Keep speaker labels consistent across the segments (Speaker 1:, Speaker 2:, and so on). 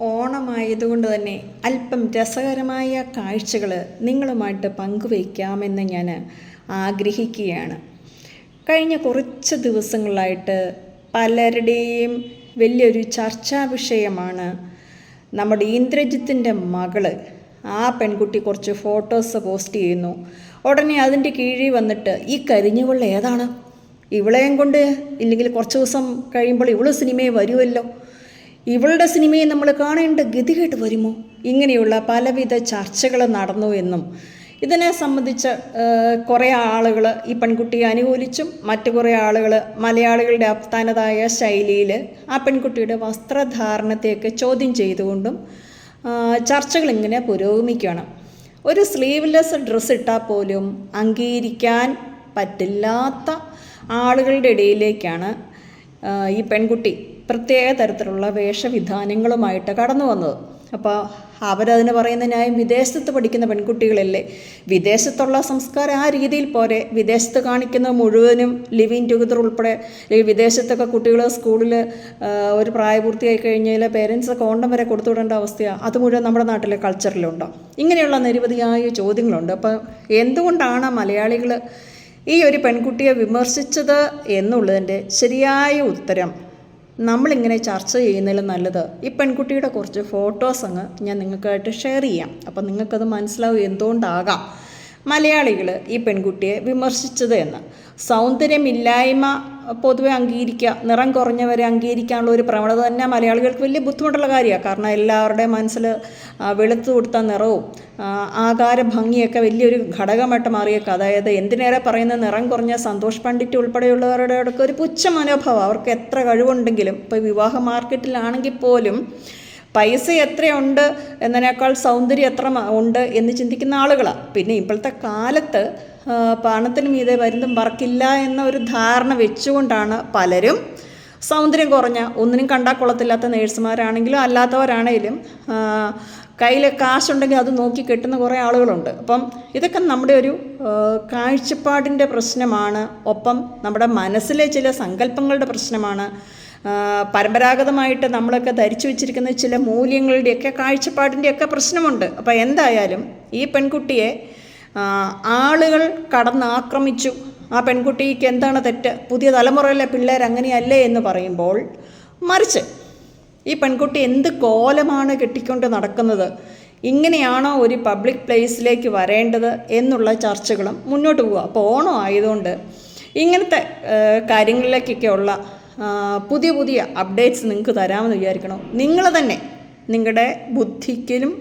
Speaker 1: ഓണമായതുകൊണ്ട് തന്നെ അല്പം രസകരമായ കാഴ്ചകൾ നിങ്ങളുമായിട്ട് പങ്കുവയ്ക്കാമെന്ന് ഞാൻ ആഗ്രഹിക്കുകയാണ്. കഴിഞ്ഞ കുറച്ച് ദിവസങ്ങളായിട്ട് പലരുടെയും വലിയൊരു ചർച്ചാ വിഷയമാണ് നമ്മുടെ ഇന്ദ്രജിത്തിന്റെ മകൾ. ആ പെൺകുട്ടി കുറച്ച് ഫോട്ടോസ് പോസ്റ്റ് ചെയ്യുന്നു. ഉടനെ അതിന്റെ കീഴിൽ വന്നിട്ട് ഈ കരിഞ്ഞുകൊള്ള ഏതാണ്? ഇവളെയും കൊണ്ട് ഇല്ലെങ്കിൽ കുറച്ച് ദിവസം കഴിയുമ്പോൾ ഇവൾ സിനിമയെ വരുമല്ലോ. ഇവളുടെ സിനിമയെ നമ്മൾ കാണേണ്ട ഗതികേട്ട് വരുമോ? ഇങ്ങനെയുള്ള പലവിധ ചർച്ചകൾ നടന്നു എന്നും ഇതിനെ സംബന്ധിച്ച് കുറേ ആളുകൾ ഈ പെൺകുട്ടിയെ അനുകൂലിച്ചും മറ്റു കുറേ ആളുകൾ മലയാളികളുടെ അപ്താനതായ ശൈലിയിൽ ആ പെൺകുട്ടിയുടെ വസ്ത്രധാരണത്തെയൊക്കെ ചോദ്യം ചെയ്തുകൊണ്ടും ചർച്ചകൾ ഇങ്ങനെ പുരോഗമിക്കുകയാണ്. ഒരു സ്ലീവ്ലെസ് ഡ്രസ്സ് ഇട്ടാൽ പോലും അംഗീകരിക്കാൻ പറ്റില്ലാത്ത ആളുകളുടെ ഇടയിലേക്കാണ് ഈ പെൺകുട്ടി പ്രത്യേക തരത്തിലുള്ള വേഷവിധാനങ്ങളുമായിട്ട് കടന്നു വന്നത്. അപ്പോൾ അവരതിന് പറയുന്ന ന്യായം വിദേശത്ത് പഠിക്കുന്ന പെൺകുട്ടികളല്ലേ വിദേശത്തുള്ള സംസ്കാരം ആ രീതിയിൽ പോരെ. വിദേശത്ത് കാണിക്കുന്ന മുഴുവനും ലിവിങ് ടുഗദർ ഉൾപ്പെടെ അല്ലെങ്കിൽ വിദേശത്തൊക്കെ കുട്ടികൾ സ്കൂളിൽ ഒരു പ്രായപൂർത്തിയായി കഴിഞ്ഞാൽ പേരൻസ് കോണ്ടം വരെ കൊടുത്തു വിടേണ്ട അവസ്ഥയാണ് അത് മുഴുവൻ നമ്മുടെ നാട്ടിലെ കൾച്ചറിലുണ്ടോ ഇങ്ങനെയുള്ള നിരവധിയായ ചോദ്യങ്ങളുണ്ട്. അപ്പോൾ എന്തുകൊണ്ടാണ് മലയാളികൾ ഈ ഒരു പെൺകുട്ടിയെ വിമർശിച്ചത് എന്നുള്ളതിന്റെ ശരിയായ ഉത്തരം നമ്മളിങ്ങനെ ചർച്ച ചെയ്യുന്നതിലും നല്ലത് ഈ പെൺകുട്ടിയുടെ കുറച്ച് ഫോട്ടോസ് അങ്ങ് ഞാൻ നിങ്ങൾക്കായിട്ട് ഷെയർ ചെയ്യാം. അപ്പം നിങ്ങൾക്കത് മനസ്സിലാവും എന്തുകൊണ്ടാകാം മലയാളികൾ ഈ പെൺകുട്ടിയെ വിമർശിച്ചത് എന്ന്. സൗന്ദര്യമില്ലായ്മ പൊതുവെ അംഗീകരിക്കുക നിറം കുറഞ്ഞവരെ അംഗീകരിക്കാനുള്ള ഒരു പ്രവണത തന്നെ മലയാളികൾക്ക് വലിയ ബുദ്ധിമുട്ടുള്ള കാര്യമാണ്. കാരണം എല്ലാവരുടെയും മനസ്സിൽ വെളുത്തു കൊടുത്ത നിറവും ആകാര ഭംഗിയൊക്കെ വലിയൊരു ഘടകമായിട്ട് മാറിയേക്കുക അതായത് എന്തിനേറെ പറയുന്ന നിറം കുറഞ്ഞ സന്തോഷ് പണ്ഡിറ്റ് ഉൾപ്പെടെയുള്ളവരുടെ അടുക്ക ഒരു പുച്ഛ മനോഭാവം അവർക്ക് എത്ര കഴിവുണ്ടെങ്കിലും ഇപ്പോൾ വിവാഹ മാർക്കറ്റിലാണെങ്കിൽ പോലും പൈസ എത്രയുണ്ട് എന്നതിനേക്കാൾ സൗന്ദര്യം എത്ര ഉണ്ട് എന്ന് ചിന്തിക്കുന്ന ആളുകളാണ് പിന്നെ ഇപ്പോഴത്തെ കാലത്ത് പണത്തിന് മീതെ വരുന്നതും വർക്കില്ല എന്ന ഒരു ധാരണ വെച്ചുകൊണ്ടാണ് പലരും സൗന്ദര്യം കുറഞ്ഞ ഒന്നിനും കണ്ടാൽ കൊള്ളത്തില്ലാത്ത നേഴ്സുമാരാണെങ്കിലും അല്ലാത്തവരാണെങ്കിലും കയ്യിൽ കാശുണ്ടെങ്കിൽ അത് നോക്കി കെട്ടുന്ന കുറേ ആളുകളുണ്ട്. അപ്പം ഇതൊക്കെ നമ്മുടെ ഒരു കാഴ്ചപ്പാടിന്റെ പ്രശ്നമാണ്. ഒപ്പം നമ്മുടെ മനസ്സിലെ ചില സങ്കല്പങ്ങളുടെ പ്രശ്നമാണ്. പരമ്പരാഗതമായിട്ട് നമ്മളൊക്കെ ധരിച്ചു വെച്ചിരിക്കുന്ന ചില മൂല്യങ്ങളുടെയൊക്കെ കാഴ്ചപ്പാടിന്റെയൊക്കെ പ്രശ്നമുണ്ട്. അപ്പോൾ എന്തായാലും ഈ പെൺകുട്ടിയെ ആളുകൾ കടന്നാക്രമിച്ചു. ആ പെൺകുട്ടിക്ക് എന്താണ് തെറ്റ്? പുതിയ തലമുറയിലെ പിള്ളേർ അങ്ങനെയല്ലേ എന്ന് പറയുമ്പോൾ മറിച്ച് ഈ പെൺകുട്ടി എന്ത് കോലമാണ് കെട്ടിക്കൊണ്ട് നടക്കുന്നത്? ഇങ്ങനെയാണോ ഒരു പബ്ലിക് പ്ലേസിലേക്ക് വരേണ്ടത് എന്നുള്ള ചർച്ചകളും മുന്നോട്ട് പോകുക അപ്പോൾ ഓണം ആയതുകൊണ്ട് ഇങ്ങനത്തെ കാര്യങ്ങളിലേക്കൊക്കെ ഉള്ള പുതിയ പുതിയ അപ്ഡേറ്റ്സ് നിങ്ങൾക്ക് തരാമെന്ന് വിചാരിക്കണം? നിങ്ങൾ തന്നെ നിങ്ങളുടെ ബുദ്ധിക്കലും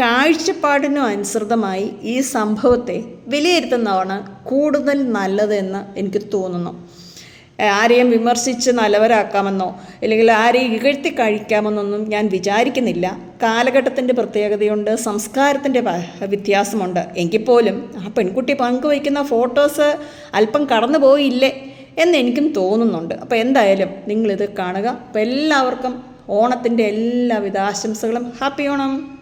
Speaker 1: കാഴ്ചപ്പാടിനും അനുസൃതമായി ഈ സംഭവത്തെ വിലയിരുത്തുന്നതാണ് കൂടുതൽ നല്ലതെന്ന് എനിക്ക് തോന്നുന്നു. ആരെയും വിമർശിച്ച് നല്ലവരാക്കാമെന്നോ അല്ലെങ്കിൽ ആരെയും ഇകഴ്ത്തി കഴിക്കാമെന്നൊന്നും ഞാൻ വിചാരിക്കുന്നില്ല. കാലഘട്ടത്തിന്റെ പ്രത്യേകതയുണ്ട് സംസ്കാരത്തിന്റെ വ്യത്യാസമുണ്ട്. എങ്കിൽ പോലും ആ പെൺകുട്ടി പങ്കുവയ്ക്കുന്ന ഫോട്ടോസ് അല്പം കടന്നു പോയില്ലേ എന്ന് എനിക്കും തോന്നുന്നുണ്ട്. അപ്പോൾ എന്തായാലും നിങ്ങളിത് കാണുക. അപ്പോൾ എല്ലാവർക്കും ഓണത്തിന്റെ എല്ലാവിധ ആശംസകളും. ഹാപ്പി ഓണം!